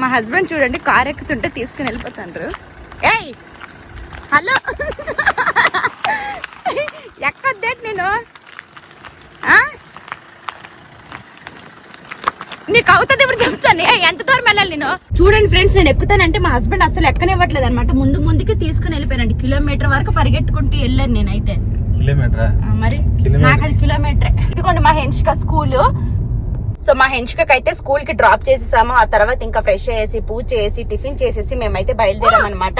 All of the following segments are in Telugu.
మా హస్బెండ్ చూడండి కార్ ఎక్కుతుంటే తీసుకుని వెళ్ళిపోతాండ్రు. ఏయ్! హలో! ఎక్కద్దేట్ నేను? ఆ? నీకు అవుతుంది ఇప్పుడు చెప్తాను. ఎంత దూరం వెళ్ళాలి నేను? చూడండి ఫ్రెండ్స్ నేను ఎక్కుతానంటే మా హస్బెండ్ అసలు ఎక్కనివ్వట్లేదు అనమాట ముందు ముందుకి తీసుకుని వెళ్ళిపోయానండి. కిలోమీటర్ వరకు పరిగెట్టుకుంటూ వెళ్ళాను నేనైతే. కిలోమీటరా? మరి. నాకు అది కిలోమీటర్. ఇదిగోండి మా హెన్షిక స్కూల్. సో మా హెన్షికకి అయితే స్కూల్కి డ్రాప్ చేసేసాము. ఆ తర్వాత ఇంకా ఫ్రెష్ చేసి పూజ చేసి టిఫిన్ చేసేసి మేమైతే బయలుదేరాం అనమాట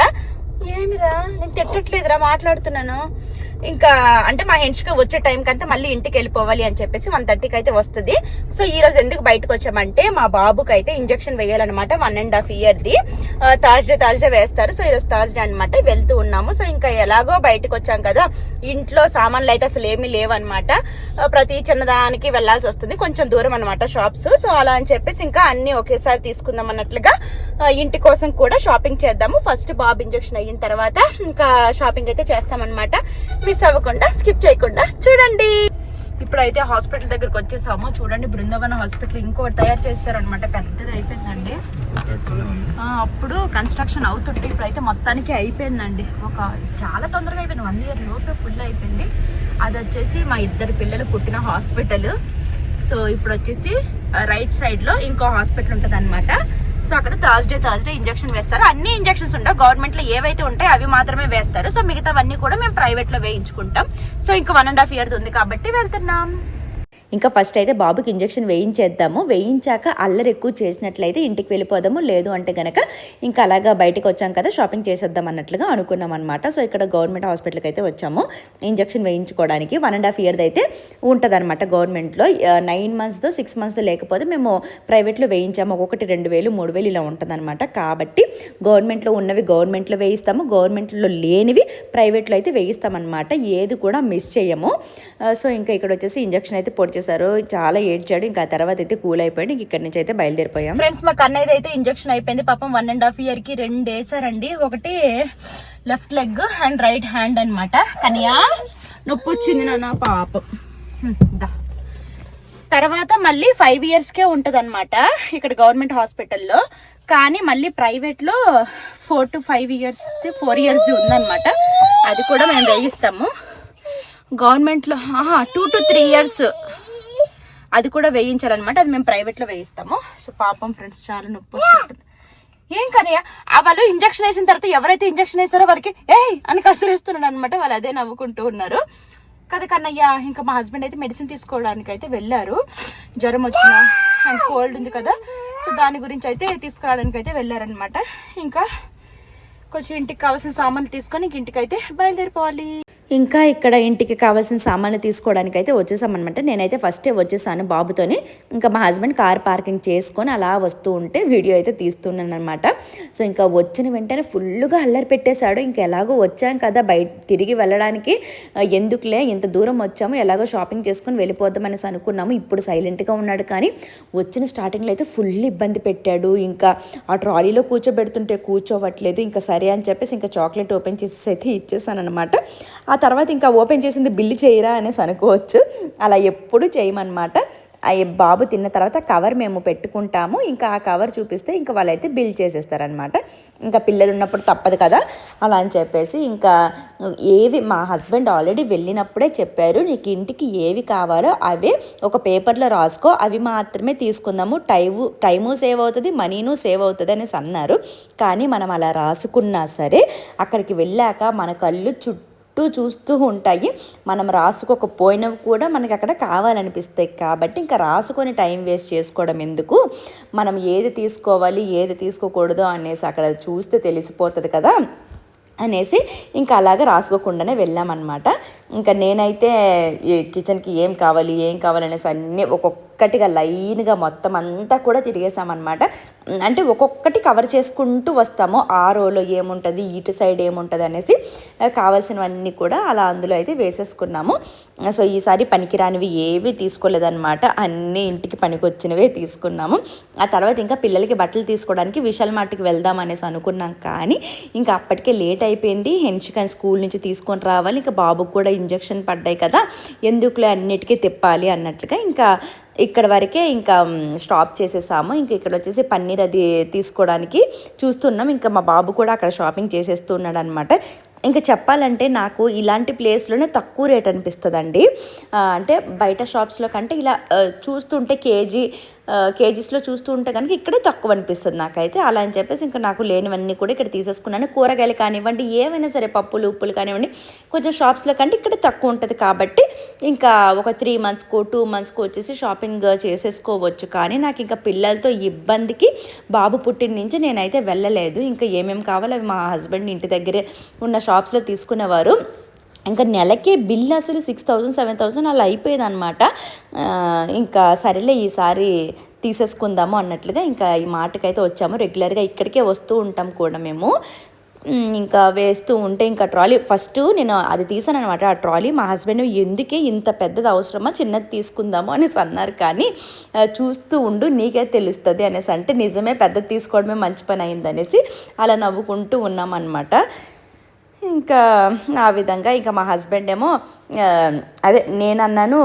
ఏమిరా? నేను తిట్టట్లేదురా మాట్లాడుతున్నాను. ఇంకా అంటే మా హెన్షిక వచ్చే టైం కంతా మళ్ళీ ఇంటికి వెళ్ళిపోవాలి అని చెప్పేసి వన్ థర్టీకి అయితే వస్తుంది. సో ఈ రోజు ఎందుకు బయటకు వచ్చామంటే మా బాబుకి అయితే ఇంజక్షన్ వేయాలన్నమాట వన్ అండ్ హాఫ్ ఇయర్ ది. థర్స్డే థర్స్డే వేస్తారు. సో ఈరోజు రోజు థర్స్డే అనమాట వెళ్తూ ఉన్నాము. సో ఇంకా ఎలాగో బయటకు వచ్చాం కదా ఇంట్లో సామాన్లు అయితే అసలు ఏమీ లేవన్నమాట. ప్రతి చిన్నదానికి వెళ్ళాల్సి వస్తుంది. కొంచెం దూరం అనమాట షాప్స్ సో అలా అని చెప్పేసి ఇంకా అన్ని ఒకేసారి తీసుకుందాం అన్నట్లుగా ఇంటి కోసం కూడా షాపింగ్ చేద్దాము. ఫస్ట్ బాబు ఇంజక్షన్ అయిన తర్వాత ఇంకా షాపింగ్ అయితే చేస్తామన్నమాట. మిస్ అవ్వకుండా స్కిప్ చేయకుండా చూడండి. ఇప్పుడైతే హాస్పిటల్ దగ్గరకు వచ్చేసాము. చూడండి బృందావన హాస్పిటల్ ఇంకోటి తయారు చేస్తారనమాట పెద్దది అయిపోయిందండి. అప్పుడు కన్స్ట్రక్షన్ అవుతుంటే ఇప్పుడైతే మొత్తానికి అయిపోయిందండి. ఒక చాలా తొందరగా అయిపోయింది. వన్ ఇయర్ లోపే ఫుల్ అయిపోయింది. అది వచ్చేసి మా ఇద్దరు పిల్లలు పుట్టిన హాస్పిటల్. సో ఇప్పుడు వచ్చేసి రైట్ సైడ్లో ఇంకో హాస్పిటల్ ఉంటుంది అనమాట సో అక్కడ థర్స్డే థర్స్డే ఇంజక్షన్ వేస్తారు. అన్ని ఇంజక్షన్స్ ఉండవు. గవర్నమెంట్లో ఏవైతే ఉంటాయో అవి మాత్రమే వేస్తారు. సో మిగతావన్నీ కూడా మేము ప్రైవేట్లో వేయించుకుంటాం. సో ఇంకా వన్ అండ్ హాఫ్ ఇయర్ ఉంది కాబట్టి వెళ్తున్నాం. ఇంకా ఫస్ట్ అయితే బాబుకి ఇంజెక్షన్ వేయించేద్దాము. వేయించాక అల్లరి ఎక్కువ చేసినట్లయితే ఇంటికి వెళ్ళిపోదాము. లేదు అంటే గనక ఇంకా అలాగా బయటకు వచ్చాం కదా షాపింగ్ చేసేద్దాం అన్నట్లుగా అనుకున్నాం అనమాట సో ఇక్కడ గవర్నమెంట్ హాస్పిటల్కి అయితే వచ్చాము. ఇంజెక్షన్ వేయించుకోవడానికి వన్ అండ్ హాఫ్ ఇయర్ అయితే ఉంటుంది అనమాట గవర్నమెంట్లో నైన్ మంత్స్తో సిక్స్ మంత్స్తో లేకపోతే మేము ప్రైవేట్లో వేయించాము. ఒక్కొక్కటి రెండు వేలు మూడు వేలు ఇలా ఉంటుందన్నమాట. కాబట్టి గవర్నమెంట్లో ఉన్నవి గవర్నమెంట్లో వేయిస్తాము. గవర్నమెంట్లో లేనివి ప్రైవేట్లో అయితే వేయిస్తామన్నమాట. ఏది కూడా మిస్ చేయము. సో ఇంకా ఇక్కడ వచ్చేసి ఇంజక్షన్ అయితే పొడి వచ్చేసారు. చాలా ఏడ్చాడు. ఇంకా తర్వాత అయితే కూల్ అయిపోయాడు. ఇంక ఇక్కడ నుంచి అయితే బయలుదేరిపోయాం. ఫ్రెండ్స్ మా కన్నయ్యది అయితే ఇంజక్షన్ అయిపోయింది. పాపం వన్ అండ్ హాఫ్ ఇయర్కి రెండు వేసారండి. ఒకటి left leg and right hand అనమాట కనియా నొప్పి వచ్చింది నా పాపం. తర్వాత మళ్ళీ ఫైవ్ ఇయర్స్ కే అనమాట ఇక్కడ గవర్నమెంట్ హాస్పిటల్లో కానీ మళ్ళీ ప్రైవేట్లో four to five years four years ఉందన్నమాట. అది కూడా మేము వేయిస్తాము. గవర్నమెంట్లో టూ టు త్రీ ఇయర్స్ అది కూడా వేయించాలన్నమాట. అది మేము ప్రైవేట్లో వేయిస్తాము. సో పాపం ఫ్రెండ్స్ చాలా నొప్పి వస్తుంటుంది. ఏం కానీ వాళ్ళు ఇంజక్షన్ వేసిన తర్వాత ఎవరైతే ఇంజక్షన్ వేసారో వాళ్ళకి ఏ అని కసిరేస్తున్నాడు అనమాట వాళ్ళు అదే నవ్వుకుంటూ ఉన్నారు. కదా కన్నయ్య ఇంకా మా హస్బెండ్ అయితే మెడిసిన్ తీసుకోవడానికి అయితే వెళ్ళారు. జ్వరం వచ్చిన అండ్ కోల్డ్ ఉంది కదా. సో దాని గురించి అయితే తీసుకురావడానికి అయితే వెళ్ళారనమాట ఇంకా కొంచెం ఇంటికి కావాల్సిన సామాన్లు తీసుకొని ఇంక ఇంటికి అయితే బయలుదేరిపోవాలి. ఇంకా ఇక్కడ ఇంటికి కావాల్సిన సామాన్లు తీసుకోవడానికి అయితే వచ్చేసామన్నమాట. నేనైతే ఫస్టే వచ్చేసాను బాబుతోని. ఇంకా మా హస్బెండ్ కార్ పార్కింగ్ చేసుకొని అలా వస్తూ ఉంటే వీడియో అయితే తీస్తున్నాను అనమాట సో ఇంకా వచ్చిన వెంటనే ఫుల్గా అల్లరి పెట్టేశాడు. ఇంకా ఎలాగో వచ్చాం కదా బయట తిరిగి వెళ్ళడానికి. ఎందుకులే ఇంత దూరం వచ్చాము ఎలాగో షాపింగ్ చేసుకొని వెళ్ళిపోదాం అనేసి అనుకున్నాము. ఇప్పుడు సైలెంట్గా ఉన్నాడు కానీ వచ్చిన స్టార్టింగ్లో అయితే ఫుల్ ఇబ్బంది పెట్టాడు. ఇంకా ఆ ట్రాలీలో కూర్చోబెడుతుంటే కూర్చోవట్లేదు. ఇంకా సరే అని చెప్పేసి ఇంకా చాక్లెట్ ఓపెన్ చేసేసి అయితే ఇచ్చేసాను అనమాట ఆ తర్వాత ఇంకా ఓపెన్ చేసింది బిల్లు చేయరా అనేసి అనుకోవచ్చు. అలా ఎప్పుడు చేయమన్నమాట. బాబు తిన్న తర్వాత కవర్ మేము పెట్టుకుంటాము. ఇంకా ఆ కవర్ చూపిస్తే ఇంకా వాళ్ళైతే బిల్ చేసేస్తారనమాట ఇంకా పిల్లలు ఉన్నప్పుడు తప్పదు కదా. అలా అని చెప్పేసి ఇంకా ఏవి మా హస్బెండ్ ఆల్రెడీ వెళ్ళినప్పుడే చెప్పారు. నీకు ఇంటికి ఏవి కావాలో అవే ఒక పేపర్లో రాసుకో. అవి మాత్రమే తీసుకుందాము. టైము టైము సేవ్ అవుతుంది మనీను సేవ్ అవుతుంది అనేసి అన్నారు. కానీ మనం అలా రాసుకున్నా సరే అక్కడికి వెళ్ళాక మన కళ్ళు చుట్టూ చుట్టూ చూస్తూ ఉంటాయి. మనం రాసుకోకపోయినవి కూడా మనకి అక్కడ కావాలనిపిస్తాయి. కాబట్టి ఇంకా రాసుకొని టైం వేస్ట్ చేసుకోవడం ఎందుకు? మనం ఏది తీసుకోవాలి ఏది తీసుకోకూడదు అనేసి అక్కడ చూస్తే తెలిసిపోతుంది కదా? అనేసి ఇంకా అలాగ రాసుకోకుండానే వెళ్ళామన్నమాట. ఇంకా నేనైతే ఈ కిచెన్కి ఏం కావాలి ఏం కావాలనేసి అన్నీ ఒక్కొక్క ఒక్కొక్కటిగా లైన్గా మొత్తం అంతా కూడా తిరిగేసామన్నమాట. అంటే ఒక్కొక్కటి కవర్ చేసుకుంటూ వస్తాము. ఆ రోలో ఏముంటుంది ఇటు సైడ్ ఏముంటుంది అనేసి కావాల్సినవన్నీ కూడా అలా అందులో అయితే వేసేసుకున్నాము. సో ఈసారి పనికిరానివి ఏవి తీసుకోలేదన్నమాట. అన్నీ ఇంటికి పనికొచ్చినవే తీసుకున్నాము. ఆ తర్వాత ఇంకా పిల్లలకి బట్టలు తీసుకోవడానికి విశాల్ మార్ట్కి వెళ్దాం అనేసి అనుకున్నాం. కానీ ఇంకా అప్పటికే లేట్ అయిపోయింది. హెన్షికన్ స్కూల్ నుంచి తీసుకొని రావాలి. ఇంకా బాబుకు కూడా ఇంజక్షన్ పడ్డాయి కదా. ఎందుకులే అన్నిటికీ తిప్పాలి అన్నట్లుగా ఇంకా ఇక్కడ వరకే ఇంకా స్టాప్ చేసేసాము. ఇంకా ఇక్కడ వచ్చేసి పన్నీర్ అది తీసుకోవడానికి చూస్తున్నాం. ఇంకా మా బాబు కూడా అక్కడ షాపింగ్ చేసేస్తున్నాడు అనమాట ఇంకా చెప్పాలంటే నాకు ఇలాంటి ప్లేస్లోనే తక్కువ రేట్ అనిపిస్తుందండి. అంటే బయట షాప్స్లో కంటే ఇలా చూస్తుంటే కేజీ కేజీస్లో చూస్తూ ఉంటే కనుక ఇక్కడే తక్కువ అనిపిస్తుంది నాకైతే. అలా అని చెప్పేసి ఇంకా నాకు లేనివన్నీ కూడా ఇక్కడ తీసేసుకున్నాను. కూరగాయలు కానివ్వండి ఏమైనా సరే పప్పులు ఉప్పులు కానివ్వండి కొంచెం షాప్స్లో కంటే ఇక్కడ తక్కువ ఉంటుంది కాబట్టి ఇంకా ఒక త్రీ మంత్స్కో టూ మంత్స్కో వచ్చేసి షాపింగ్ చేసేసుకోవచ్చు. కానీ నాకు ఇంకా పిల్లలతో ఇబ్బందికి బాబు పుట్టిన నుంచి నేనైతే వెళ్ళలేదు. ఇంకా ఏమేమి కావాలో అవి మా హస్బెండ్ ఇంటి దగ్గరే ఉన్న షాప్స్లో తీసుకునేవారు. ఇంకా నెలకే బిల్ అసలు సిక్స్ థౌజండ్ సెవెన్ థౌజండ్ అలా అయిపోయేది అనమాట ఇంకా సరేలే ఈసారి తీసేసుకుందాము అన్నట్లుగా ఇంకా ఈ మాటకైతే వచ్చాము. రెగ్యులర్గా ఇక్కడికే వస్తూ ఉంటాం కూడా మేము. ఇంకా వేస్తూ ఉంటే ఇంకా ట్రాలీ ఫస్ట్ నేను అది తీసాను అనమాట ఆ ట్రాలీ మా హస్బెండ్ ఎందుకే ఇంత పెద్దది అవసరమా చిన్నది తీసుకుందాము అనేసి అన్నారు. కానీ చూస్తూ ఉండు నీకే తెలుస్తుంది అనేసి. అంటే నిజమే పెద్దది తీసుకోవడమే మంచి పని అయింది అనేసి అలా నవ్వుకుంటూ ఉన్నామన్నమాట. ఇంకా ఆ విధంగా ఇంకా మా హస్బెండ్ ఏమో అదే నేను అన్నాను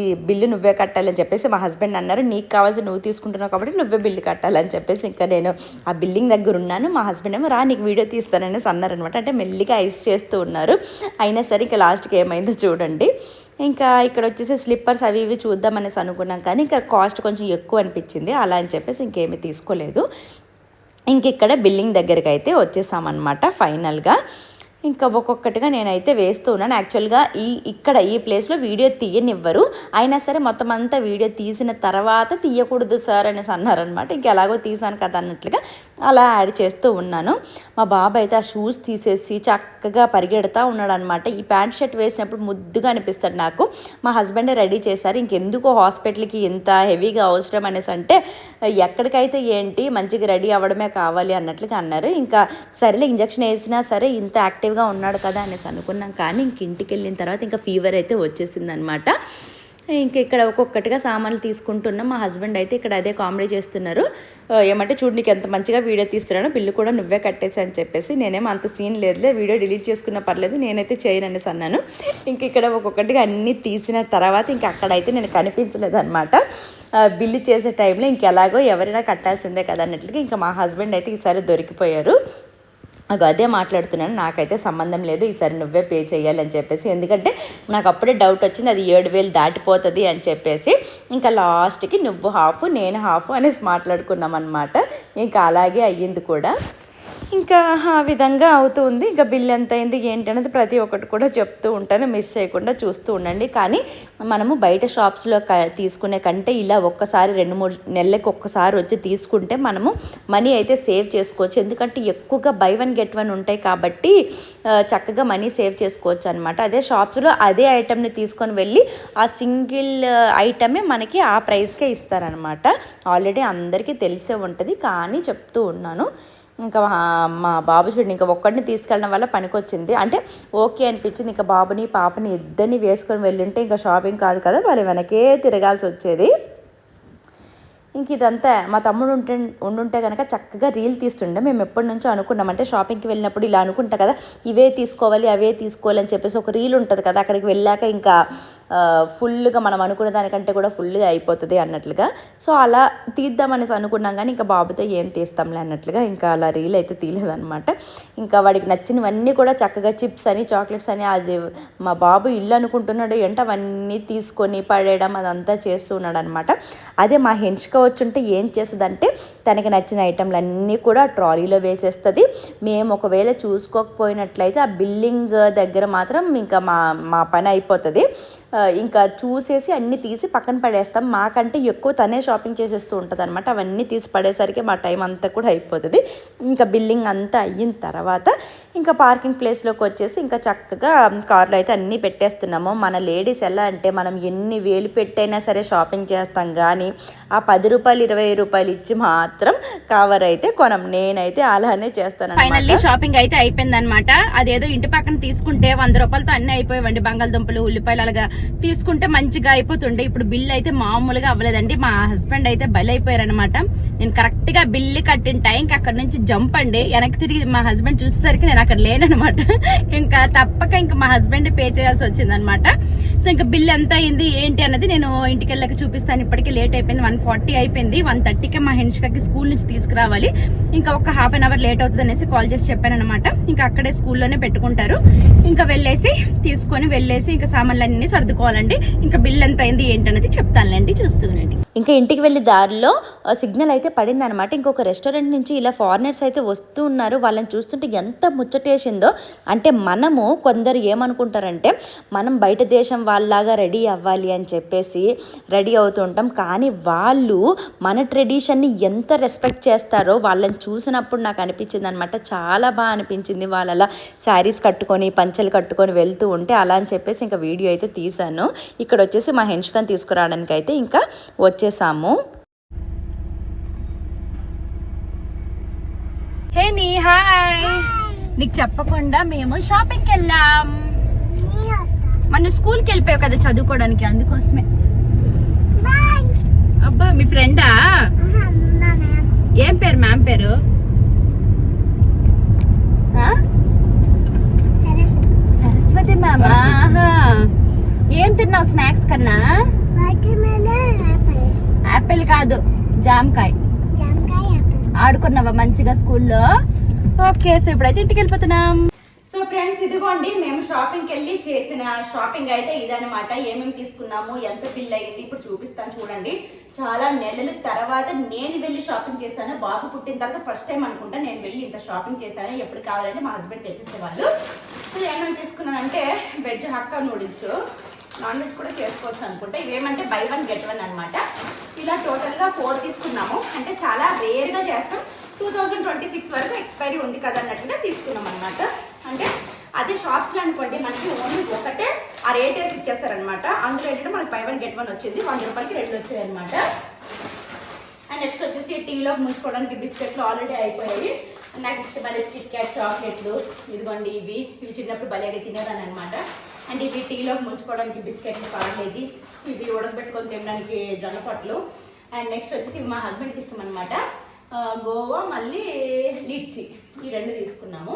ఈ బిల్లు నువ్వే కట్టాలని చెప్పేసి మా హస్బెండ్ అన్నారు నీకు కావాల్సి నువ్వు తీసుకుంటున్నావు కాబట్టి నువ్వే బిల్లు కట్టాలని చెప్పేసి ఇంకా నేను ఆ బిల్డింగ్ దగ్గర ఉన్నాను. మా హస్బెండ్ ఏమో రా నీకు వీడియో తీస్తాననేసి అన్నారనమాట అంటే మెల్లిగా ఐస్ చేస్తూ ఉన్నారు. అయినా సరే ఇంకా లాస్ట్కి ఏమైందో చూడండి. ఇంకా ఇక్కడ వచ్చేసి స్లిప్పర్స్ అవి ఇవి చూద్దామనేసి అనుకున్నాం కానీ ఇంకా కాస్ట్ కొంచెం ఎక్కువ అనిపించింది. అలా అని చెప్పేసి ఇంకేమీ తీసుకోలేదు. ఇంక ఇక్కడ బిల్డింగ్ దగ్గరికి అయితే వచ్చేసామన్నమాట ఫైనల్గా. ఇంకా ఒక్కొక్కటిగా నేనైతే వేస్తూ ఉన్నాను. యాక్చువల్గా ఈ ఇక్కడ ఈ ప్లేస్లో వీడియో తీయనివ్వరు. అయినా సరే మొత్తం అంతా వీడియో తీసిన తర్వాత తీయకూడదు సార్ అనేసి అన్నారనమాట ఇంకా ఎలాగో తీసాను కదా అన్నట్లుగా. అలా యాడ్ చేస్తూ ఉన్నాను. మా బాబు అయితే ఆ షూస్ తీసేసి చక్కగా పరిగెడతా ఉన్నాడు అనమాట ఈ ప్యాంట్ షర్ట్ వేసినప్పుడు ముద్దుగా అనిపిస్తాడు నాకు. మా హస్బెండ్ రెడీ చేశారు. ఇంకెందుకు హాస్పిటల్కి ఇంత హెవీగా అవసరం అనేసి అంటే ఎక్కడికైతే ఏంటి మంచిగా రెడీ అవ్వడమే కావాలి అన్నట్లుగా అన్నారు. ఇంకా సరేలే ఇంజక్షన్ వేసినా సరే ఇంత యాక్టివ్గా ఉన్నాడు కదా అనేసి అనుకున్నాం. కానీ ఇంక ఇంటికి వెళ్ళిన తర్వాత ఇంకా ఫీవర్ అయితే వచ్చేసింది అనమాట ఇంక ఇక్కడ ఒక్కొక్కటిగా సామాన్లు తీసుకుంటున్నాం. మా హస్బెండ్ అయితే ఇక్కడ అదే కామెడీ చేస్తున్నారు. ఏమంటే చూడు నీకు ఎంత మంచిగా వీడియో తీస్తున్నానో బిల్లు కూడా నువ్వే కట్టేసి అని చెప్పేసి నేనేమో అంత సీన్ లేదులే వీడియో డిలీట్ చేసుకున్నా పర్లేదు నేనైతే చేయను అనేసి అన్నాను ఇంక ఇక్కడ ఒక్కొక్కటిగా అన్నీ తీసిన తర్వాత ఇంక అక్కడైతే నేను కనిపించలేదన్నమాట. బిల్లు చేసే టైంలో ఇంకెలాగో ఎవరైనా కట్టాల్సిందే కదా అన్నట్లుగా ఇంకా మా హస్బెండ్ అయితే ఈసారి దొరికిపోయారు. నాకు అదే మాట్లాడుతున్నాను. నాకైతే సంబంధం లేదు. ఈసారి నువ్వే పే చేయాలని చెప్పేసి. ఎందుకంటే నాకు అప్పుడే డౌట్ వచ్చింది. అది ఏడు వేలు దాటిపోతుంది అని చెప్పేసి. ఇంకా లాస్ట్కి నువ్వు హాఫ్ నేను హాఫ్ అనేసి మాట్లాడుకున్నాం అనమాట ఇంకా అలాగే అయ్యింది కూడా. ఇంకా ఆ విధంగా అవుతుంది ఇంకా బిల్ ఎంత అయింది ఏంటి అనేది ప్రతి ఒక్కటి కూడా చెప్తూ ఉంటాను. మిస్ చేయకుండా చూస్తూ ఉండండి. కానీ మనము బయట షాప్స్లో క తీసుకునే కంటే ఇలా ఒక్కసారి రెండు మూడు నెలలకు ఒక్కసారి వచ్చి తీసుకుంటే మనము మనీ అయితే సేవ్ చేసుకోవచ్చు. ఎందుకంటే ఎక్కువగా బై వన్ గెట్ వన్ ఉంటాయి కాబట్టి చక్కగా మనీ సేవ్ చేసుకోవచ్చు అనమాట అదే షాప్స్లో అదే ఐటెంని తీసుకొని వెళ్ళి ఆ సింగిల్ ఐటమే మనకి ఆ ప్రైస్కే ఇస్తారనమాట ఆల్రెడీ అందరికీ తెలిసే ఉంటుంది. కానీ చెప్తూ ఉన్నాను. ఇంకా మా- బాబు చూడండి ఇంకా ఒక్కడిని తీసుకెళ్ళడం వల్ల పనికొచ్చింది. అంటే ఓకే అనిపించింది ఇంకా బాబుని పాపని ఇద్దరిని వేసుకొని వెళ్ళుంటే ఇంకా షాపింగ్ కాదు కదా మరి వెనకే తిరగాల్సి వచ్చేది. ఇంక ఇదంతా మా తమ్ముడు ఉంటే ఉండుంటే కనుక చక్కగా రీల్ తీస్తుండే. మేము ఎప్పటి నుంచో అనుకున్నాం అంటే షాపింగ్కి వెళ్ళినప్పుడు ఇలా అనుకుంటాం కదా ఇవే తీసుకోవాలి అవే తీసుకోవాలి అని చెప్పేసి ఒక రీల్ ఉంటుంది కదా అక్కడికి వెళ్ళాక ఇంకా ఫుల్గా మనం అనుకున్న దానికంటే కూడా ఫుల్గా అయిపోతుంది అన్నట్లుగా. సో అలా తీద్దామనేసి అనుకున్నాం కానీ ఇంకా బాబుతో ఏం తీస్తాంలే అన్నట్లుగా ఇంకా అలా రీల్ అయితే తీయలేదన్నమాట ఇంకా వాడికి నచ్చినవన్నీ కూడా చక్కగా చిప్స్ అని చాక్లెట్స్ అని అది మా బాబు ఇల్లు అనుకుంటున్నాడు ఏంటో అవన్నీ తీసుకొని పడేయడం అదంతా చేస్తూ ఉన్నాడు అనమాట అదే మా హెన్స్క వచ్చుంటే ఏం చేస్తుందంటే తనకి నచ్చిన ఐటెంలు అన్నీ కూడా ట్రాలీలో వేసేస్తుంది. మేము ఒకవేళ చూసుకోకపోయినట్లయితే ఆ బిల్డింగ్ దగ్గర మాత్రం ఇంకా మా మా పని అయిపోతుంది. ఇంకా చూసేసి అన్నీ తీసి పక్కన పడేస్తాం. మాకంటే ఎక్కువ తనే షాపింగ్ చేసేస్తూ ఉంటుంది అనమాట అవన్నీ తీసి పడేసరికి మా టైం అంతా కూడా అయిపోతుంది. ఇంకా బిల్లింగ్ అంతా అయిన తర్వాత ఇంకా పార్కింగ్ ప్లేస్లోకి వచ్చేసి ఇంకా చక్కగా కార్లో అయితే అన్నీ పెట్టేస్తున్నాము. మన లేడీస్ ఎలా అంటే మనం ఎన్ని వేలు పెట్టైనా సరే షాపింగ్ చేస్తాం కానీ ఆ పది రూపాయలు ఇరవై రూపాయలు ఇచ్చి మాత్రం కవర్ అయితే కొనం. నేనైతే అలానే చేస్తాను ఫైనల్లీ షాపింగ్ అయితే అయిపోయింది అనమాట అదేదో ఇంటి పక్కన తీసుకుంటే వంద రూపాయలతో అన్ని అయిపోయావండి. బంగాళదుంపలు ఉల్లిపాయలు అలాగా తీసుకుంటే మంచిగా అయిపోతుండే. ఇప్పుడు బిల్ అయితే మామూలుగా అవ్వలేదండి. మా హస్బెండ్ అయితే బలైపోయారనమాట అయిపోయారు అనమాట నేను కరెక్ట్గా బిల్లు కట్టిన టైంకి అక్కడ నుంచి జంప్ అండి. వెనక్కి తిరిగి మా హస్బెండ్ చూసేసరికి నేను అక్కడ లేననమాట ఇంకా తప్పక ఇంకా మా హస్బెండ్ పే చేయాల్సి వచ్చిందనమాట సో ఇంకా బిల్ ఎంత అయింది ఏంటి అన్నది నేను ఇంటికి వెళ్ళాక చూపిస్తాను. ఇప్పటికే లేట్ అయిపోయింది. వన్ ఫార్టీ అయిపోయింది. వన్ థర్టీకి మా హెన్షికకి స్కూల్ నుంచి తీసుకురావాలి. ఇంకా ఒక హాఫ్ అన్ అవర్ లేట్ అవుతుంది అనేసి కాల్ చేసి చెప్పాను అనమాట ఇంకా అక్కడే స్కూల్లోనే పెట్టుకుంటారు. ఇంకా వెళ్ళేసి తీసుకొని వెళ్ళేసి ఇంకా సామాన్లన్నీ సర్దుకోవాలండి. ఇంకా బిల్ ఎంత అయింది ఏంటన్నది చెప్తానులేండి చూస్తూనండి ఇంకా ఇంటికి వెళ్ళి దారిలో సిగ్నల్ అయితే పడింది అనమాట ఇంకొక రెస్టారెంట్ నుంచి ఇలా ఫారినర్స్ అయితే వస్తూ ఉన్నారు. వాళ్ళని చూస్తుంటే ఎంత ముచ్చటేసిందో. అంటే మనము కొందరు ఏమనుకుంటారంటే మనం బయట దేశం వాళ్ళలాగా రెడీ అవ్వాలి అని చెప్పేసి రెడీ అవుతుంటాం కానీ వాళ్ళు మన ట్రెడిషన్ని ఎంత రెస్పెక్ట్ చేస్తారో వాళ్ళని చూసినప్పుడు నాకు అనిపించింది అనమాట చాలా బాగా అనిపించింది వాళ్ళలా శారీస్ కట్టుకొని పంచలు కట్టుకొని వెళ్తూ ఉంటే అలా అని చెప్పేసి ఇంకా వీడియో అయితే తీశాను ఇక్కడ వచ్చేసి మా హెన్షికన్ తీసుకురావడానికి అయితే ఇంకా వచ్చేసాము. హే నీ హాయ్. నీకు చెప్పకుండా మేము షాపింగ్కి వెళ్ళాం. మన స్కూల్కి వెళ్ళిపోయావు కదా చదువుకోవడానికి అందుకోసమే. అబ్బా మీ ఫ్రెండా? ఏం పేరు మ్యామ్ పేరు? సరస్వతి మ్యామ్? ఆహా. ఏం తిన్నావు స్నాక్స్ కన్నా? యాపిల్ కాదు జామకాయ. ఆడుకున్నావా మంచిగా స్కూల్లో? ఓకే సో ఇప్పుడైతే ఇంటికి వెళ్ళిపోతున్నాం. సో ఫ్రెండ్స్ ఇదిగోండి మేము షాపింగ్కి వెళ్ళి చేసిన షాపింగ్ అయితే ఇదనమాట ఏమేమి తీసుకున్నాము ఎంత బిల్ అయింది ఇప్పుడు చూపిస్తాను చూడండి. చాలా నెలల తర్వాత నేను వెళ్ళి షాపింగ్ చేశాను. బాబు పుట్టిన తర్వాత ఫస్ట్ టైం అనుకుంటా నేను వెళ్ళి ఇంత షాపింగ్ చేశాను. ఎప్పుడు కావాలంటే మా హస్బెండ్ తెచ్చేసేవాళ్ళు. సో ఏమేమి తీసుకున్నానంటే veg hakka noodles non veg కూడా చేసుకోవచ్చు అనుకుంటా ఇవేమంటే బై వన్ గెట్ వన్ అనమాట ఇలా టోటల్గా ఫోర్ తీసుకున్నాము. అంటే చాలా రేర్గా చేస్తాం. టూ థౌజండ్ ట్వంటీ సిక్స్ వరకు ఎక్స్పైరీ ఉంది కదా అన్నట్టుగా తీసుకున్నాం అనమాట అంటే అదే షాప్స్లో అనుకోండి మనకి ఓన్లీ ఒకటే ఆ రేట్ వేసి ఇచ్చేస్తారనమాట అందులో ఏంటంటే మనకి బై వన్ గెట్ వన్ వచ్చింది. వంద రూపాయలకి రెండు వచ్చాయి అనమాట అండ్ నెక్స్ట్ వచ్చేసి టీలో ముంచుకోవడానికి బిస్కెట్లు ఆల్రెడీ అయిపోయాయి. నాకు ఇష్టమైన స్టిక్ క్యాట్ చాక్లెట్లు ఇదిగోండి ఇవి. ఇవి చిన్నప్పుడు భలేగా తినేదాన్ని అనమాట అండ్ ఇవి టీలో ముంచుకోవడానికి బిస్కెట్లు పార్లేజీ ఇవి ఉడకబెట్టుకొని తినడానికి జొన్న పొట్లు అండ్ నెక్స్ట్ వచ్చేసి మా హస్బెండ్కి ఇష్టం అనమాట గోవా మళ్ళీ లిడ్చి ఈ రెండు తీసుకున్నాము.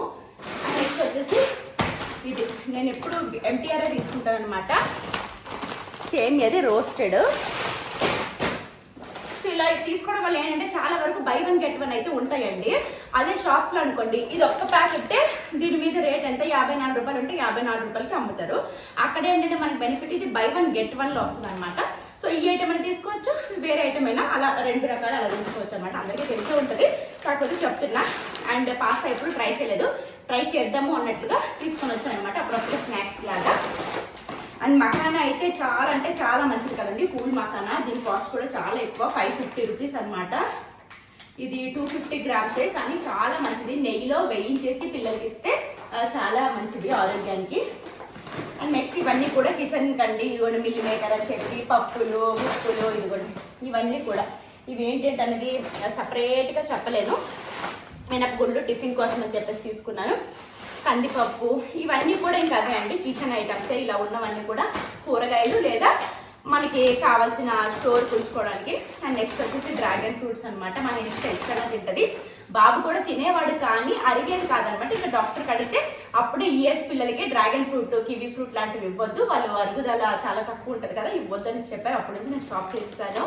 అండ్ నెక్స్ట్ వచ్చేసి ఇది. నేను ఎప్పుడు ఎంటీఆర్ఏ తీసుకుంటాను అనమాట సేమ్ అది రోస్టెడ్ ఇలా తీసుకోవడం వల్ల ఏంటంటే చాలా వరకు బై వన్ గెట్ వన్ అయితే ఉంటాయండి. అదే షాప్స్లో అనుకోండి ఇది ఒక్క ప్యాకెట్ దీని మీద రేట్ ఎంత? యాభై నాలుగు రూపాయలు ఉంటే యాభై నాలుగు రూపాయలకి అమ్ముతారు. అక్కడ ఏంటంటే మనకి బెనిఫిట్ ఇది బై వన్ గెట్ వన్లో వస్తుంది అనమాట సో ఈ ఐటమ్ అయినా తీసుకోవచ్చు వేరే ఐటమ్ అయినా అలా రెండు రకాలు అలా తీసుకోవచ్చు అనమాట అందరికీ తెలిసే ఉంటుంది. కాకపోతే చెప్తున్నా అండ్ పాస్తా ఎప్పుడు ట్రై చేయలేదు. ట్రై చేద్దాము అన్నట్లుగా తీసుకొని వచ్చాను అనమాట అప్పుడప్పుడు స్నాక్స్ లాగా. అండ్ మఖానా అయితే చాలా అంటే చాలా మంచిది కదండి. ఫుల్ మఖానా దీని కాస్ట్ కూడా చాలా ఎక్కువ. ఫైవ్ ఫిఫ్టీ రూపీస్ అనమాట ఇది టూ ఫిఫ్టీ గ్రామ్సే కానీ చాలా మంచిది. నెయ్యిలో వేయించేసి పిల్లలకి ఇస్తే చాలా మంచిది ఆరోగ్యానికి. అండ్ నెక్స్ట్ ఇవన్నీ కూడా కిచెన్ కండి. ఇదిగోండి మిల్లి మేకర్ అని చెప్పి పప్పులు ఉప్పులు ఇదిగోండి. ఇవన్నీ కూడా. ఇవి ఏంటంటే అనేది సపరేట్గా చెప్పలేను. మినపగుళ్ళు టిఫిన్ కోసం అని చెప్పేసి తీసుకున్నాను. కందిపప్పు ఇవన్నీ కూడా ఇంకా అవే అండి. కిచెన్ ఐటమ్సే ఇలా ఉన్నవన్నీ కూడా కూరగాయలు లేదా మనకి కావాల్సిన స్టోర్ ఉంచుకోవడానికి అండ్ నెక్స్ట్ వచ్చేసి డ్రాగన్ ఫ్రూట్స్ అనమాట మన ఇంట్లో ఇష్టంగా తింటది. బాబు కూడా తినేవాడు కానీ అరిగేది కాదనమాట. ఇక్కడ డాక్టర్ కడితే అప్పుడే ఇయర్స్ పిల్లలకి డ్రాగన్ ఫ్రూట్ కివీ ఫ్రూట్ లాంటివి ఇవ్వద్దు. వాళ్ళు అరుగుదల చాలా తక్కువ ఉంటుంది కదా ఇవ్వద్దు అని చెప్పారు. అప్పటి నుంచి నేను స్టాప్ చేసేసాను.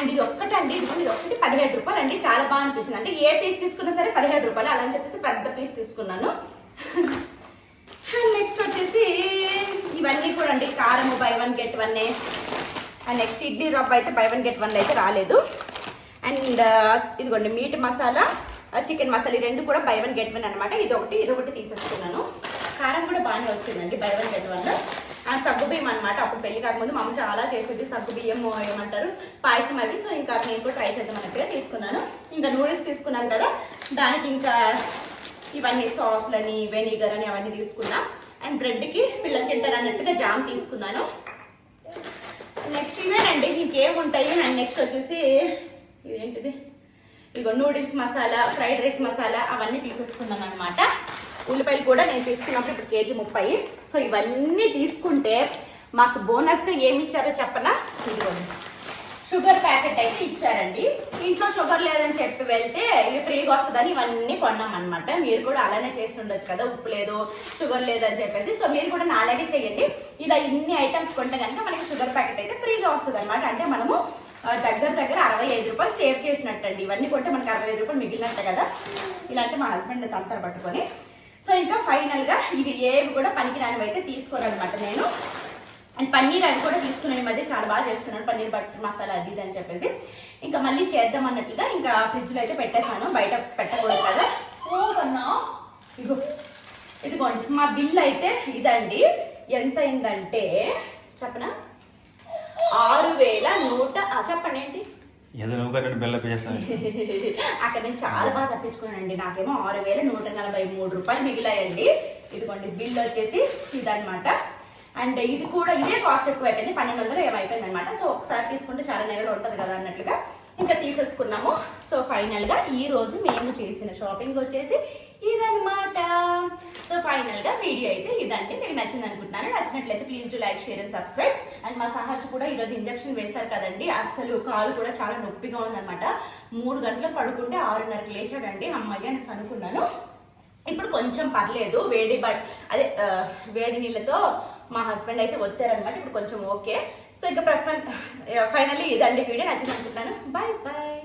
అండ్ ఇది ఒక్కటండి ఇదిగోండి ఇది ఒక్కటి పదిహేడు రూపాయలు అండి చాలా బాగా అనిపించింది. అంటే ఏ పీస్ తీసుకున్నా సరే పదిహేడు రూపాయలు అలా అని చెప్పేసి పెద్ద పీస్ తీసుకున్నాను. అండ్ నెక్స్ట్ వచ్చేసి ఇవన్నీ కూడా అండి. కారము buy one get one and next idli రవ్వ అయితే బై వన్ గెట్ వన్ అయితే రాలేదు. అండ్ uh, ఇదిగోండి మీట్ మసాలా చికెన్ మసాలా ఈ రెండు కూడా బై వన్ గెట్ వన్ అనమాట. ఇది ఒకటి ఇది ఒకటి తీసేసుకున్నాను. కారం కూడా బాగానే వచ్చిందండి బై వన్ గెట్ వన్ సగ్గు బియ్యం అనమాట అప్పుడు పెళ్ళి కాకముందు మా అమ్మ చాలా చేసేది సగ్గు బియ్యం ఏమంటారు? పాయసం అవి సో ఇంకా నేను కూడా ట్రై చేద్దాం అన్నట్టుగా తీసుకున్నాను. ఇంకా నూడిల్స్ తీసుకున్నాను కదా దానికి ఇంకా ఇవన్నీ సాస్లని వెనిగర్ అని అవన్నీ తీసుకున్నా. అండ్ బ్రెడ్కి పిల్లలు తింటారు అన్నట్టుగా జామ్ తీసుకున్నాను. నెక్స్ట్ ఇవేనండి. ఇంకేముంటాయి? అండ్ నెక్స్ట్ వచ్చేసి ఇదేంటిది? ఇదిగో noodles masala fried rice masala అవన్నీ తీసేసుకున్నాను అనమాట ఉల్లిపాయలు కూడా నేను తీసుకున్నప్పుడు ఇప్పుడు కేజీ ముప్పై. సో ఇవన్నీ తీసుకుంటే మాకు బోనస్గా ఏమి ఇచ్చారో చెప్పనా? ఇదిగోండి షుగర్ ప్యాకెట్ అయితే ఇచ్చారండి. ఇంట్లో షుగర్ లేదని చెప్పి వెళ్తే ఇవి ఫ్రీగా వస్తుందని ఇవన్నీ కొన్నాం అనమాట మీరు కూడా అలానే చేసి ఉండొచ్చు కదా ఉప్పు లేదు షుగర్ లేదని చెప్పేసి. సో మీరు కూడా నాలాగే చేయండి. ఇలా ఇన్ని ఐటమ్స్ కొంటే కనుక మనకి షుగర్ ప్యాకెట్ అయితే ఫ్రీగా వస్తుంది అనమాట అంటే మనము దగ్గర దగ్గర అరవై ఐదు రూపాయలు సేవ్ చేసినట్టండి. ఇవన్నీ కొంటే మనకి అరవై ఐదు రూపాయలు మిగిలినట్టే కదా. ఇలాంటి మా హస్బెండ్ తంతర పట్టుకొని సో ఇంకా ఫైనల్గా ఇవి ఏవి కూడా పనికిరానివి అయితే తీసుకోనమాట నేను. అండ్ పన్నీర్ అవి కూడా తీసుకున్నాను ఈ మధ్య చాలా బాగా చేస్తున్నాను. పన్నీర్ బటర్ మసాలా అది ఇది అని చెప్పేసి. ఇంకా మళ్ళీ చేద్దాం అన్నట్లుగా ఇంకా ఫ్రిడ్జ్లో అయితే పెట్టేశాను. బయట పెట్టకూడదు కదా. ఓ కన్నా. ఇగో ఇదిగోండి మా బిల్ అయితే ఇదండి. ఎంత అయిందంటే చెప్పనా? ఆరు వేల నూట చెప్పండి ఏంటి? ఏదో నువ్వు కట్టండి బెల్ల చేస్తాను అక్కడ నేను చాలా బాగా తప్పించుకున్నానండి. నాకేమో ఆరు వేల నూట నలభై మూడు రూపాయలు మిగిలాయండి. ఇదిగోండి బిల్ వచ్చేసి ఇదనమాట అండ్ ఇది కూడా ఇదే కాస్ట్ ఎక్కువ అయిపోయింది పన్నెండు వందలు ఏమైపోయింది అనమాట సో ఒకసారి తీసుకుంటే చాలా నెలలు ఉంటుంది కదా అన్నట్లుగా. ఇంకా తీసేసుకున్నాము. సో ఫైనల్గా ఈ రోజు మేము చేసిన షాపింగ్ వచ్చేసి అనమాట సో ఫైనల్గా వీడియో అయితే ఇదండి. మీకు నచ్చింది అనుకుంటున్నాను. నచ్చినట్లయితే please do like share and subscribe and మా సహర్ష్ కూడా ఈరోజు ఇంజక్షన్ వేశారు కదండి. అసలు కాలు కూడా చాలా నొప్పిగా ఉందన్నమాట. మూడు గంటలకు పడుకుంటే ఆరున్నరకు లేచాడండి అమ్మాయి అని అనుకున్నాను. ఇప్పుడు కొంచెం పర్లేదు. వేడి బట్ అదే వేడి నీళ్ళతో మా హస్బెండ్ అయితే వచ్చారనమాట ఇప్పుడు కొంచెం ఓకే సో ఇంకా ప్రస్తుతం ఫైనల్లీ ఇదండి వీడియో. నచ్చింది అనుకుంటున్నాను. Bye bye